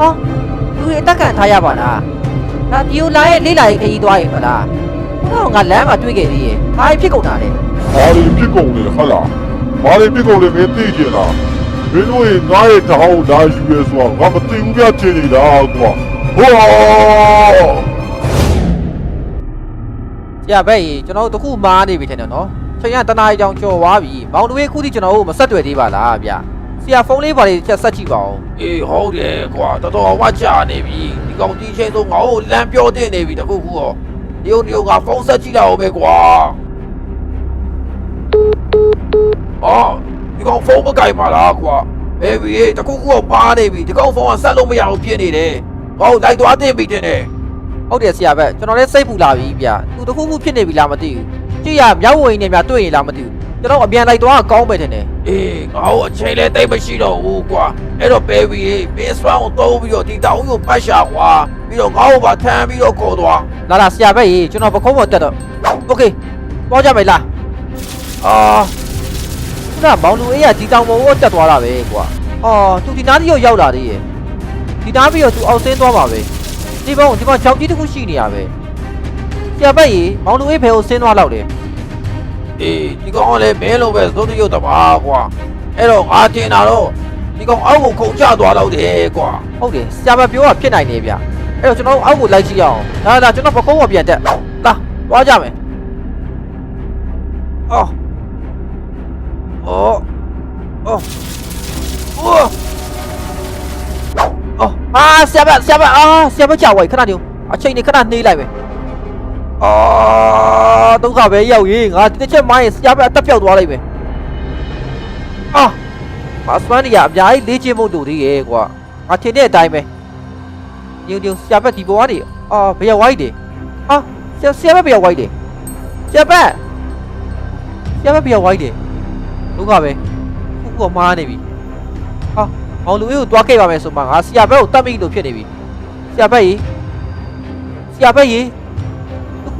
ဟောလူတွေအတက်ကန်ထားရပါလားဒါဒီလိုလာရဲ့လေးလာရေးခရီးသွားရင်မလားဟောငါလမ်းမှာတွေ့ခဲ့သေးရဲ့ဘာဖြစ်ကုန်တာလဲဘာတွေပြစ်ကုန်လဲဟုတ်လားဘာတွေပြစ်ကုန်လဲမင်းသိကြလားမင်းတို့ရဲ့ငါ့ရဲ့တောင်းလာယူရဲဆိုတော့ငါမသိဘူးပြထင်နေတာကွာဟောဆရာဘက်ကြီးကျွန်တော်တို့တခုမားနေပြီထင်တယ်နော်ချိန်ရတနားကြောင်ကျော်သွားပြီမောင်တို့ရဲ့ခုထိကျွန်တော်တို့မဆက်တွေ့သေးပါလားဗျ ဆရာဖုန်းလေးပါလေးချက်ဆက်ကြည့်ပါဦးအေးဟုတ်တယ်ကွာတော်တော်ဝါချနေပြီဒီကောင်ဒီချိန်ဆုံးငါ့ကိုလမ်းပြောတင်နေပြီတခုခုရောဒီုံဒီုံကဖုန်းဆက်ကြည့်လိုက်အောင်ပဲကွာအော်ဒီကောင်ဖုန်းမကင်ပါလားကွာဘေဘီတခုခုကပါနေပြီဒီကောင်ဖုန်းကဆက်လို့မရဘူးဖြစ်နေတယ်ဟောလိုက်သွားတင်ပြီတင်တယ်ဟုတ်တယ်ဆရာဘက်ကျွန်တော်လည်းစိတ်ပူလာပြီဗျသူတခုခုဖြစ်နေပြီလားမသိဘူးကြည့်ရမြောက်ဝင်နေမြတွေ့ရင်လားမသိဘူး ကျွန်တော်အပြန်လိုက်သွားကောင်းပဲထင်တယ် အေးငါ့ကိုအချိန်လည်းတိတ်မရှိတော့ဘူးကွာအဲ့တော့ဘေဘီဘင်းစပန်ကိုသုံးပြီးတော့ဒီတောင်းကိုပတ်ရှာကွာပြီးတော့ငါ့ကိုပါထမ်းပြီးတော့ခေါ်သွား လာလာဆရာဘက်ကြီးကျွန်တော်ပခုံးပေါ်တက်တော့โอเคသွားကြမယ်လားအာခုနမောင်လူအေးကဒီတောင်ပေါ်ကိုတက်သွားတာပဲကွာအော်သူဒီနားကြီးရောက်လာသေးရဲ့ဒီနားပြီးတော့သူအောက်ဆင်းသွားပါပဲဒီဘောဒီဘောကြောက်ကြီးတစ်ခုရှိနေရပဲဆရာဘက်ကြီးမောင်လူအေးဖယ်ကိုဆင်းသွားတော့တယ် အေးဒီကောင်ကလည်းမင်းလိုပဲသုံးတရုပ်တပါကွာအဲ့တော့ငါတင်တာတော့ဒီကောင်အောက်ကိုခုန်ချသွားတော့တယ်ကွာဟုတ်တယ်ဆရာဘက်ပြောတာဖြစ်နိုင်နေဗျအဲ့တော့ကျွန်တော်တို့အောက်ကိုလိုက်ကြည့်အောင်ဒါဒါကျွန်တော်ပခုံးပေါ်ပြန်တက်လာသွားကြမယ်အော်အော်အော်အော်အော်အာဆရာဘဆရာဘအာဆရာဘကြောက်ဝိုင်ခဏနေအချိန်နေခဏနှေးလိုက်ပဲ အာဒုက္ခပဲရောက်ရေးငါဒီတစ်ချက်မိုင်းဆရာဘအတက်ပြောက်သွားလိုက်ပဲအာမစပန်နီယာအများကြီးလေးချင်းမှုတူသေးရဲ့ကွာငါထင်တဲ့အတိုင်းပဲညို့ညို့ဆရာဘဒီဘဝနေအာဘယ်ရောက်ဝိုင်းတယ်ဟာဆရာဆရာဘဘယ်ရောက်ဝိုင်းတယ်ဆရာဘဆရာဘဘယ်ရောက်ဝိုင်းတယ်ဒုက္ခပဲခုခုကမားနေပြီဟာမောင်လူအေးကိုတွားခဲ့ပါမယ်ဆိုမှငါဆရာဘက်ကိုတတ်မိလို့ဖြစ်နေပြီဆရာဘက်ကြီးဆရာဘက်ကြီး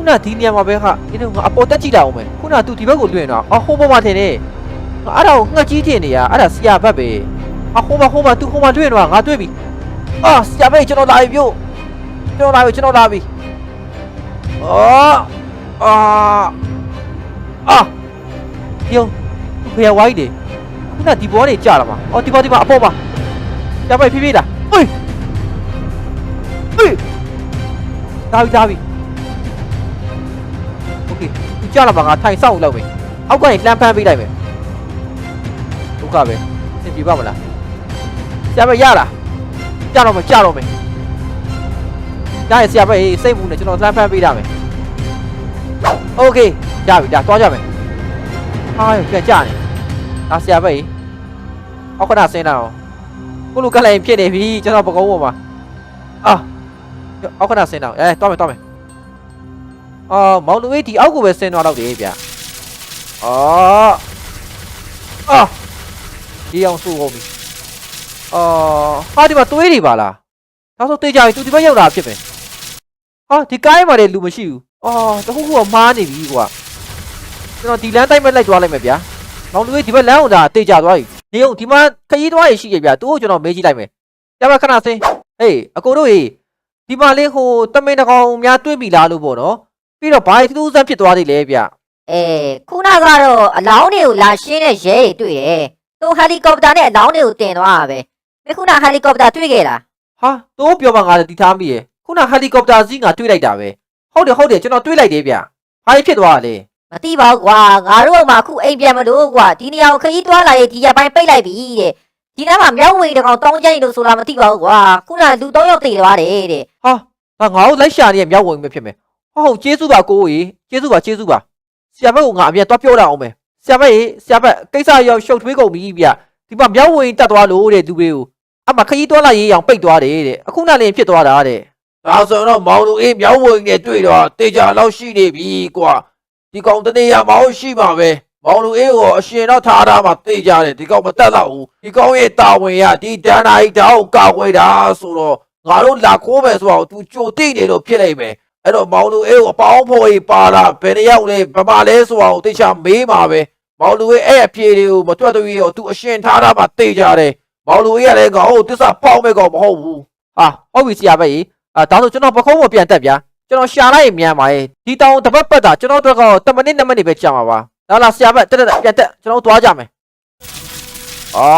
ခုနဒီနေရာမှာပဲဟာဒီတော့ငါအပေါ်တက်ကြည့်လိုက်အောင်မယ်ခုန तू ဒီဘက်ကိုလွှင့်တော့အဟိုးပေါ်မှာထင်နေငါအဲ့ဒါကိုငှက်ကြီးတင်နေရအဲ့ဒါဆရာဘက်ပဲအဟိုးမှာဟိုးမှာ तू ဟိုးမှာလွှင့်တော့ငါတွေ့ပြီအာဆရာဘက်ကျွန်တော်လာပြီပြုတ်ကျွန်တော်လာပြီကျွန်တော်လာပြီအော်အာအာယုံဖျက်ဝိုင်းတယ်ခုနဒီဘောနေကြာလာမှာအော်ဒီဘောဒီမှာအပေါ်မှာဆရာဘက်ဖြည်းဖြည်းလာဟေးဟေးဒါပြီဒါပြီ โอเคသူကြလာပါငါထိုင်ဆောက်လောက်ပဲအောက်ကနေလှမ်းဖမ်းပေးလိုက်မယ်ဒုက္ခပဲသင်ပြပါမလားဆရာဘရလားကြတော့မယ်ကြတော့မယ်ဒါရဆရာဘဟေးစိတ်ဘူးနဲ့ကျွန်တော်လှမ်းဖမ်းပေးရမယ်โอเคကြပြီဒါသွားကြမယ်ဟာပြန်ကြနေဒါဆရာဘဟေးအောက်ခဏဆင်းလာအောင်ကိုလူကလည်းဖြစ်နေပြီကျွန်တော်ပကုံးပေါ်မှာအာအောက်ခဏဆင်းလာအောင်အဲသွားမယ်သွားမယ် အာမောင်လူေးဒီအောက်ကိုပဲဆင်းသွားတော့တယ်ဗျာအာအာဒီအောင်စူကုန်ပြီအာဟာဒီမှာတွေးနေပါလားဒါဆိုတေးကြပြီသူဒီဘက်ရောက်တာဖြစ်ပဲဟာဒီကိုင်းမှာလည်းလူမရှိဘူးအာတခုခုကမားနေပြီကွာကျွန်တော်ဒီလမ်းတိုင်းပဲလိုက်သွားလိုက်မယ်ဗျာမောင်လူေးဒီဘက်လမ်းအောင်ဒါတေးကြသွားပြီနေအောင်ဒီမှာခရီးသွားရရှိရဗျာသူ့ကိုကျွန်တော်မေးကြည့်လိုက်မယ်ကြပါခဏဆင်းဟေးအကိုတို့ဟေးဒီမှာလေးဟိုတမင်တကောင်များတွေးပြီလားလို့ပေါ့နော် ပြီးတော့ဘာထူးဆန်းဖြစ်သွားသေးလဲဗျအဲခုနကတော့အလောင်းတွေကိုလာရှင်းတဲ့ရဲတွေတွေ့တယ်။သူဟယ်လီကော်ပတာနဲ့အလောင်းတွေကိုတင်သွားတာပဲ။မင်းခုနဟယ်လီကော်ပတာတွေ့ခဲ့လားဟာတိုးပြောမှငါလည်းတီထားမိရယ်ခုနဟယ်လီကော်ပတာစီးငါတွေးလိုက်တာပဲဟုတ်တယ်ဟုတ်တယ်ကျွန်တော်တွေးလိုက်တယ်ဗျဘာဖြစ်သွားတာလဲ။မသိပါဘူးကွာ။ငါတို့ကမှအခုအိမ်ပြန်မလို့ကွာ။ဒီနေရာကိုခရီးသွားလာရေးဒီရက်ပိုင်းပိတ်လိုက်ပြီတဲ့။ဒီနားမှာမြောက်ဝေတကောင်တောင်းကျင်းလို့ဆိုလားမသိပါဘူးကွာ။ခုနလူ၃ယောက်တည်သွားတယ်တဲ့ဟာငါငါ့ကိုလိုက်ရှာနေရမြောက်ဝင်ပဲဖြစ်မယ် ဟုတ်ဟုတ်ကျေးဇူးပါကိုကြီးကျေးဇူးပါကျေးဇူးပါဆရာဘက်ကငါအမြန်သွားပြောတာအောင်မယ်ဆရာဘက်ရေဆရာဘက်ကိစ္စရောက်ရှုပ်ထွေးကုန်ပြီဗျဒီမှာမြောက်ဝင်တက်သွားလို့တဲ့သူတွေကိုအမခရီးသွားလာရေးအောင်ပိတ်သွားတယ်တဲ့အခုနလည်းဖြစ်သွားတာတဲ့ဒါဆိုတော့မောင်လူအေးမြောက်ဝင်နဲ့တွေ့တော့တေချာလောက်ရှိနေပြီကွာဒီကောင်တနေရမောင်ရှိမှာပဲမောင်လူအေးကိုအရှင်တော့ထားထားမှတေချာတယ်ဒီကောင်မတက်တော့ဘူးဒီကောင်ရဲ့တာဝန်ရဒီတန်းနာကြီးတောက်ကောက်ဝဲတာဆိုတော့ငါတို့လာခိုးမယ်ဆိုတော့ तू ကြိုတိနေလို့ဖြစ်လိုက်မယ် အဲ့တော့မောင်လူအေးကိုအပေါင်းဖော်ကြီးပါလာဘယ်နှယောက်လဲဗမာလဲဆိုတော့တေချာမေးမှာပဲမောင်လူအေးအဲ့အဖြေတွေကိုမတွက်သွေးရော तू အရှင်ထားထားမှတေချာတယ်မောင်လူအေးကလည်းငါ့ကိုတစ္ဆာပေါက်မဲ့ကောင်မဟုတ်ဘူးဟာဟုတ်ပြီဆရာဘက်ကြီးအာဒါဆိုကျွန်တော်ပခုံးကိုပြန်တက်ဗျာကျွန်တော်ရှာလိုက်ရင်မြန်ပါရဲ့ဒီတောင်တစ်ပတ်ပတ်တာကျွန်တော်တို့ကတော့10မိနစ်2မိနစ်ပဲကြာမှာပါဒါလားဆရာဘက်တက်တက်တက်ပြန်တက်ကျွန်တော်တို့သွားကြမယ်အာ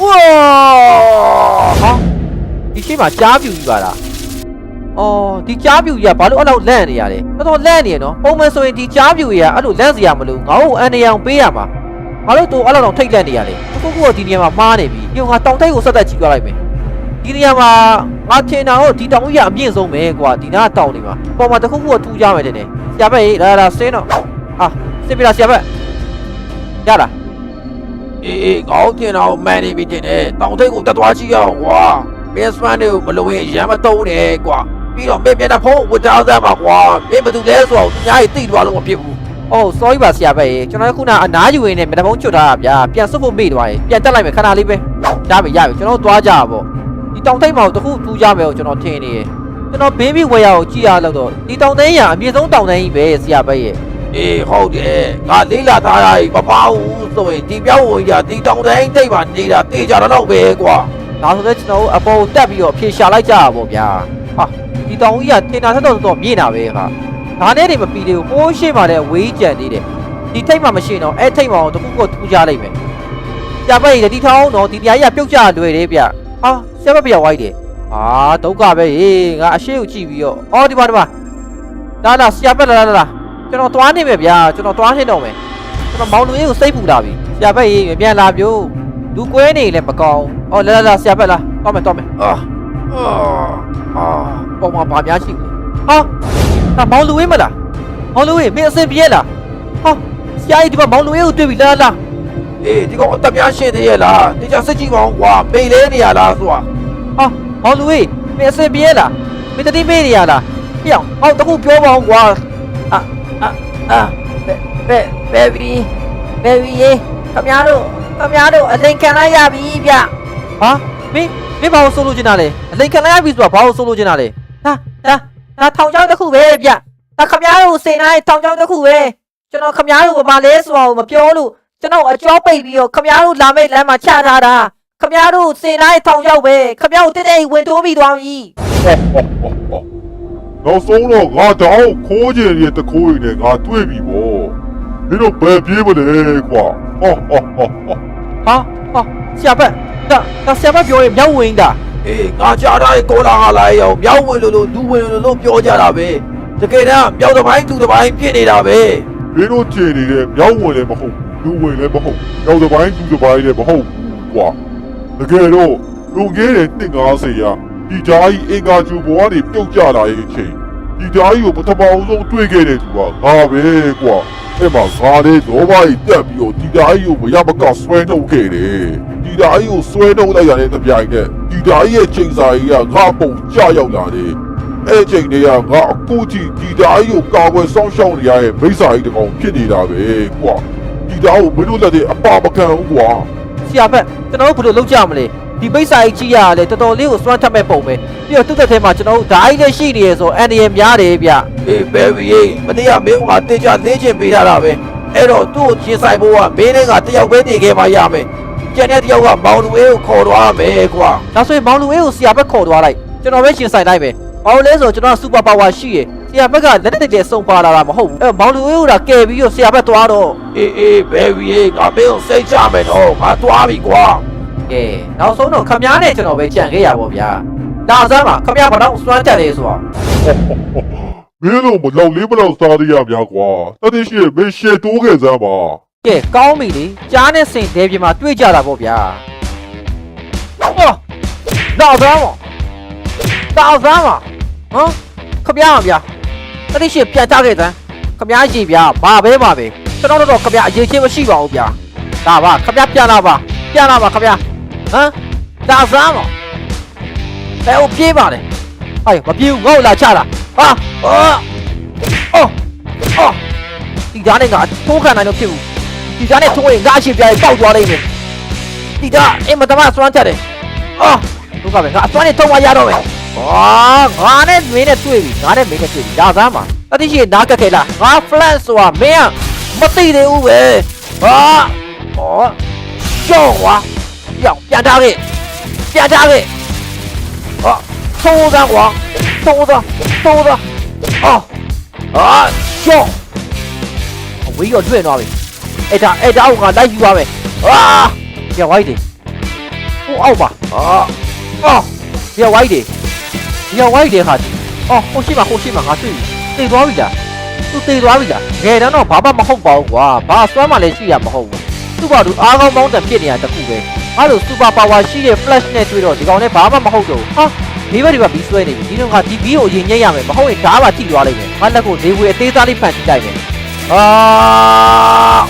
ဝါဟာဒီရှိမှာကြားပြူကြီးပါလား အော်ဒီကြားပြူကြီးကဘာလို့အဲ့လောက်လန့်နေရလဲတော်တော်လန့်နေရနော်ပုံမှန်ဆိုရင်ဒီကြားပြူကြီးကအဲ့လိုလန့်စရာမလိုငါ့ကိုအန်နေအောင်ပေးရမှာဘာလို့တူအဲ့လောက်တော့ထိတ်လန့်နေရလဲခုခုကဒီနေရာမှာမှားနေပြီဒီကငါတောင်ထိပ်ကိုဆက်သက်ကြည့်ပြလိုက်မယ်ဒီနေရာမှာငါထင်တာတော့ဒီတောင်ကြီးကအမြင့်ဆုံးပဲကွာဒီနားတောင်နေမှာပေါ်မှာတစ်ခုခုကထူးကြမယ်တဲ့ဆရာဘက်ရေးလာလာဆင်းတော့ဟာဆင်းပြလားဆရာဘက်ရလားအေးအေးကောင်းတင်တော့မန်နေပြီတင်တယ်တောင်ထိပ်ကိုတက်သွားကြည့်ရအောင်ကွာမင်းစပန်တွေကိုမလုံရင်ရမ်းမတုံးနဲ့ကွာ ပြီးတော့မင်းမျက်နှာဖုံးဝတ်ထားစမ်းပါကွာမင်းဘာတူလဲဆိုတော့သူများကြီးတိသွားလို့မဖြစ်ဘူးအော် sorry ပါဆရာဘက်ရေးကျွန်တော်ခုနအနားယူရင်းနဲ့မျက်နှာဖုံးချွတ်ထားတာဗျာပြန်စွတ်ဖို့မေ့သွားရင်ပြန်တက်လိုက်မယ်ခဏလေးပဲရပြီရပြီကျွန်တော်သွားကြပါပေါ့ဒီတောင်ထိပ်မှာတစ်ခုထူးကြမယ်ကိုကျွန်တော်ထင်နေတယ်ကျွန်တော်ဘေးဘီဝယ်ရကိုကြည့်ရလို့တော့ဒီတောင်သိန်းရအမြင့်ဆုံးတောင်သိန်းကြီးပဲဆရာဘက်ရေးအေးဟုတ်တယ်ငါလေးလာသားတာကြီးမပါဘူးဆိုရင်ဒီပြောင်းဝင်ကြဒီတောင်တိုင်းတိတ်မှနေတာတေးကြတော့ပဲကွာဒါဆိုလည်းကျွန်တော်တို့အပေါ်ကိုတက်ပြီးတော့အဖြေရှာလိုက်ကြရပါဗျာဟာ ဒီတောင်ကြီးကထင်တာထက်တော့တော့မြင့်တာပဲဟာဒါနဲ့တွေမပြီးသေးဘူးဟိုးရှိမှလည်းဝေးကြံသေးတယ်ဒီထိတ်မှမရှိတော့အဲ့ထိတ်မှတော့တခုခုထူးကြလိုက်မယ်ကြပါရည်ဒီထောင်းတော့ဒီတရားကြီးကပြုတ်ကြလွယ်တယ်ဗျဟာဆရာမပြောက်ဝိုက်တယ်ဟာဒုက္ခပဲဟေးငါအရှိကိုကြည့်ပြီးတော့အော်ဒီပါဒီပါလာလာဆရာပက်လာလာလာကျွန်တော်သွားနေမယ်ဗျာကျွန်တော်သွားနေတော့မယ်ကျွန်တော်မောင်လူကြီးကိုစိတ်ပူလာပြီဆရာပက်ရေးပြန်လာပြို့လူကွဲနေလည်းမကောင်းအော်လာလာလာဆရာပက်လာတော့မယ်တော့မယ်အာ အာအာပုံမှာဗာများရှိဘူးဟာဒါမောင်လူဝင်းမလားမောင်လူဝင်းမင်းအစင်ပြေးလားဟာဆရာကြီးဒီမှာမောင်လူဝင်းကိုတွေ့ပြီလားလားအေးဒီကောင်အသက်များရှင်းသေးရဲ့လားဒီကြစစ်ကြည့်ပါအောင်ကွာပိန်လဲနေရလားဆိုတာဟာမောင်လူဝင်းမင်းအစင်ပြေးလားမင်းတတိမေးနေရလားပြောင်းဟောတခုပြောပါအောင်ကွာအာအာအာဘယ်ဘယ်ဘီဘယ်ဘီရေခမရတို့ခမရတို့အလိန်ခံလိုက်ရပြီဗျဟာမင်း မင်းဘာလို့ဆိုလို့ချင်တာလဲအလိန်ခံလိုက်ရပြီဆိုတာဘာလို့ဆိုလို့ချင်တာလဲဒါဒါဒါထောင်ချောင်းတစ်ခုပဲဗျဒါခမရတို့စိန်တိုင်းထောင်ချောင်းတစ်ခုပဲကျွန်တော်ခမားတို့ဘာလဲဆိုတာကိုမပြောလို့ကျွန်တော်အကြောပိတ်ပြီးတော့ခမားတို့လာမယ့်လမ်းမှာချထားတာခမားတို့စင်တိုင်းထောင်ရောက်ပဲခမားတို့တက်တဲ့ဝင်တိုးပြီးသွားပြီနောက်ဆုံးတော့ငါတောင်ခိုးကျင်ရဲ့တခိုးရည်နဲ့ငါတွေ့ပြီပေါ့မင်းတို့ဘယ်ပြေးမလဲကွာဟောဟောဟောဟောဟာဟာဆရာဘက် ဒါဒါဆရာဘက်ပြောရင်မြောက်ဝင်တာအေးငါကြားထားတဲ့ကိုလာဟာလိုက်အောင်မြောက်ဝင်လို့လို့ဒူဝင်လို့လို့ပြောကြတာပဲတကယ်တော့မြောက်တစ်ပိုင်းသူတစ်ပိုင်းဖြစ်နေတာပဲမင်းတို့ကျင်နေတဲ့မြောက်ဝင်လည်းမဟုတ်လူဝင်လည်းမဟုတ်ရောက်တစ်ပိုင်းသူတစ်ပိုင်းလည်းမဟုတ်ဘူးကွာတကယ်တော့လူငယ်တဲ့150ရာဒီဓာကြီးအင်္ဂါကျူဘွားတွေပြုတ်ကျလာရဲ့အချိန်ဒီဓာကြီးကိုပထမအောင်ဆုံးတွေ့ခဲ့တဲ့သူကငါပဲကွာ အဲ့မှာငါလေးတော့ဘာကြီးတက်ပြီးတော့ဒီဓာကြီးကိုမရမကဆွဲထုတ်ခဲ့တယ်ဒီဓာကြီးကိုဆွဲထုတ်လိုက်ရတဲ့တပြိုင်နက်ဒီဓာကြီးရဲ့ချိန်စာကြီးကငါပုံကျရောက်လာတယ်အဲ့ချိန်တည်းကငါအခုကြည့်ဒီဓာကြီးကိုကာကွယ်စောင့်ရှောက်နေရတဲ့မိစ္ဆာကြီးတစ်ကောင်ဖြစ်နေတာပဲကွာဒီဓာကိုမင်းတို့လက်တွေအပါမခံဘူးကွာဆရာဘက်ကျွန်တော်တို့ဘယ်လိုလုပ်ကြမလဲ ဒီပိတ်စာကြီးကြီးရလဲတော်တော်လေးကိုစွမ်းထက်မဲ့ပုံပဲပြီးတော့သူ့တက်ထဲမှာကျွန်တော်တို့ဓာတ်ကြီးလည်းရှိနေရဆိုအန်ဒီရများတယ်ဗျအေးဘယ်ဘီမနေ့ကမင်းကတေချာသေးချင်ပေးထားတာပဲအဲ့တော့သူ့ကိုချင်းဆိုင်ဖို့ကမင်းနဲ့ကတယောက်ပဲနေခဲ့မှရမယ်ကျန်တဲ့တယောက်ကမောင်လူအေးကိုခေါ်သွားမယ်ကွာဒါဆိုရင်မောင်လူဝင်းကိုဆရာဘက်ခေါ်သွားလိုက်ကျွန်တော်ပဲရှင်ဆိုင်လိုက်ပဲဘာလို့လဲဆိုတော့ကျွန်တော်စူပါပါဝါရှိရယ်ဆရာဘက်ကလက်တက်တက်စုံပါလာတာမဟုတ်ဘူးအဲမောင်လူဝင်းကကယ်ပြီးတော့ဆရာဘက်သွားတော့အေးအေးဘယ်ဘီငါမင်းကိုစိတ်ချမယ်တော့ငါသွားပြီကွာ ကဲနောက်ဆုံးတော့ခမားနဲ့ကျွန်တော်ပဲကြံခဲ့ရပါဗျာဒါအစမ်းမှာခမားဘာတော့စွမ်းတက်လေဆိုတော့မင်းတို့မလောက်လေးမလောက်စားရရများကွာတတိရှိမင်းရှေတိုးခဲ့စမ်းပါကဲကောင်းပြီလေကြားနဲ့စင်ဒဲပြမှာတွေ့ကြတာပေါ့ဗျာအော်တော့စမ်းမတော့စမ်းမဟမ်ခမားမဗျာတတိရှိပြန်ကြခဲ့စမ်းခမားရှိဗျာဘာပဲပါပဲကျွန်တော်တို့တော့ခမားအရေးချင်းမရှိပါဘူးဗျာဒါပါခမားပြန်လာပါပြန်လာပါခမား ဟမ်ဒါစမ်းမဘယ်ကိုပြေးပါလဲဟိုင်မပြေဘူးငေါ့လာချတာဟာအော်အော်အော်ဒီဓာတ်နဲ့ကထိုးခံနိုင်လို့ဖြစ်ဘူးဒီသားနဲ့ထုံးရင်ငါအရှင်ပြားရင်ပေါက်သွားလိမ့်မယ်ဒီသားအင်မတမစွမ်းတက်တယ်အော်ဒုက္ခပဲငါအစွမ်းနဲ့ထုံးမရတော့မယ်ဟာငါနဲ့မင်းနဲ့တွေ့ပြီငါနဲ့မင်းနဲ့တွေ့ပြီဒါသားမှာတတိရှိနားကက်ခဲလားငါ flash ဆိုတာမင်းကမသိသေးဘူးပဲဟာဩရှော့ကွာ ပြအောင်ပြန်ထားခဲ့ပြန်ထားခဲ့ဟောသုံးသားကွာသုံးသားသုံးသားဟောဟာရှော့အဝေးရောတွေ့သွားပြီအဲ့ဒါအဲ့ဒါအောင်ငါလိုက်ယူပါမယ်ဟာပြန်ဝိုက်တယ်ဟိုအောက်ပါဟာအော်ပြန်ဝိုက်တယ်ပြန်ဝိုက်တယ်ဟာအော်ဟိုရှိမှာဟိုရှိမှာငါတွေ့ပြီသိသွားပြီလားသူသိသွားပြီလားငယ်တန်းတော့ဘာမှမဟုတ်ပါဘူးကွာဘာစွမ်းမှလည်းရှိရမဟုတ်ဘူးသူ့ဘာသူအားကောင်းပေါင်းတန်ဖြစ်နေတာတခုပဲ အဲ့လိုစူပါပါဝါရှိတဲ့ flash နဲ့တွေ့တော့ဒီကောင်နဲ့ဘာမှမဟုတ်တော့ဘူးဟာဒီဘက်ဒီဘက်ဘီဆွဲနေပြီဒီတော့ငါဒီဘီကိုအရင်ညက်ရမယ်မဟုတ်ရင်ဓာတ်ပါထိသွားလိမ့်မယ်ငါလက်ကိုနေဝေအသေးသားလေးဖန်တီးလိုက်မယ် အာ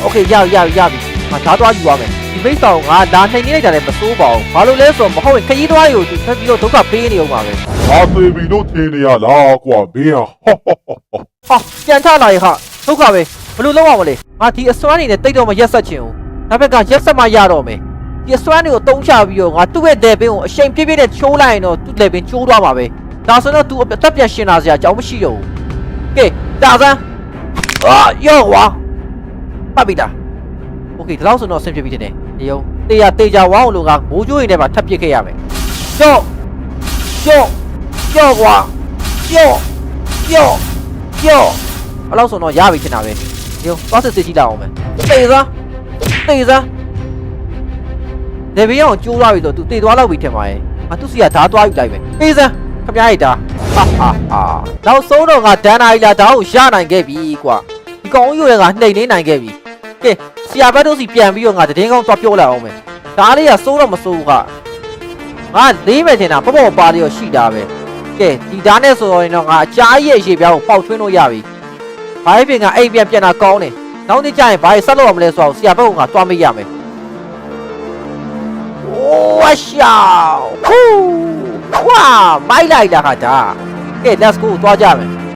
โอเคရပြီရပြီရပြီငါဓာတ်သွားယူရမယ်ဒီမိတ်ဆောင်ငါလာနှိမ်နေလိုက်တာလည်းမစိုးပါဘူးဘာလို့လဲဆိုတော့မဟုတ်ရင်ခရီးသွားတွေကိုသူဆက်ပြီးတော့ဒုက္ခပေးနေအောင်ပါပဲ ငါသေပြီလို့ထင်နေရလားကွာမင်းဟာဟောဟောဟောဟော ဟာပြန်ချလာရင်ဟာဒုက္ခပဲဘယ်လိုလုပ်အောင်မလဲငါဒီအစွမ်းနေနဲ့တိတ်တော့မရက်ဆက်ချင်ဘူးဒါဘက်ကရက်ဆက်မှရတော့မယ် ဒီအစွမ်းတွေကိုတုံးချပြီးတော့ငါသူ့ရဲ့လေပင်ကိုအချိန်ပြည့်ပြည့်နဲ့ချိုးလိုက်ရင်တော့သူ့လေပင်ချိုးသွားမှာပဲဒါဆိုတော့ तू အသက်ပြန်ရှင်လာစရာအကြောင်းမရှိတော့ဘူးကဲဒါစမ်းအာယောကွာပတ်ပြီလားโอเคဒီလောက်ဆိုတော့ဆင်ပြေပြီတဲ့နေရုံတေးရတေးကြဝအောင်လို့ကမိုးကြိုးရင်ထဲမှာထပ်ပစ်ခဲ့ရမယ်ကြော့ကြော့ကြော့ကွာကြော့ကြော့ကြော့အဲ့လောက်ဆိုတော့ရပြီချင်တာပဲနေရုံသွားစစ်စစ်ကြည့်လိုက်အောင်မယ်တေးစားတေးစား လေဘေးအောင်ကျိုးသွားပြီဆိုသူတေးသွားလောက်ပြီထင်ပါရဲ့ငါသူ့စီကဓာတ်သွားယူလိုက်မယ်တေးစားခမရရတာဟာဟာဟာနောက်ဆုံးတော့ငါဒန်နာရီလာဓာတ်ကိုရနိုင်ခဲ့ပြီကွာဒီကောင်ကြီးတွေကနှိမ်နေနိုင်ခဲ့ပြီကဲဆရာဘတ်တို့စီပြန်ပြီးတော့ငါတည်င်းကောင်းသွားပြောလိုက်အောင်မယ်ဒါလေးကစိုးတော့မစိုးဘူးကငါလေးမယ်ထင်တာပေါ့ပေါ့ပါလေးရောရှိတာပဲကဲဒီဓာတ်နဲ့ဆိုတော့ရင်တော့ငါအကြားကြီးရဲ့ရေပြားကိုပေါက်ထွင်းလို့ရပြီဘာဖြစ်ဖြစ်ငါအိမ်ပြန်ပြန်တာကောင်းတယ်နောက်နေ့ကျရင်ဘာဆက်လို့ရမလဲဆိုတော့ဆရာဘတ်ကငါသွားမေးရမယ် ဝါရှောဟူးဝါမိုက်လိုက်တာဟာဒါကဲ let's go သွားကြမယ်